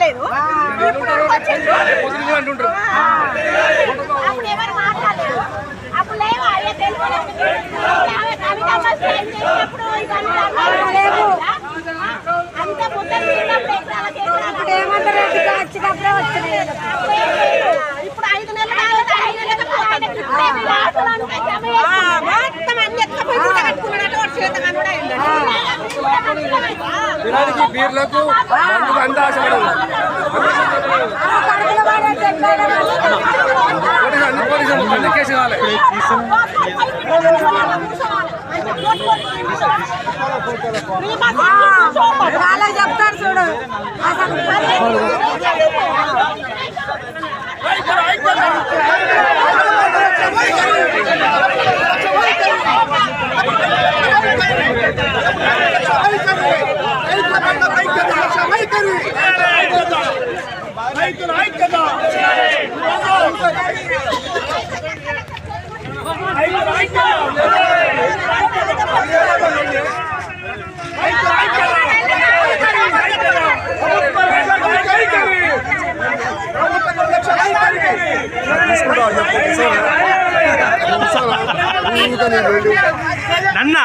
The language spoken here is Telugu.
మాట్లాడలేదు. అప్పుడు ఎవరు మాట్లాడలేదు. అప్పుడు పిల్లలకి బీర్లకు మందుకు అంత అన్ని పోలీసులు అన్ని కేసు చెప్తారు చూడు. నన్నా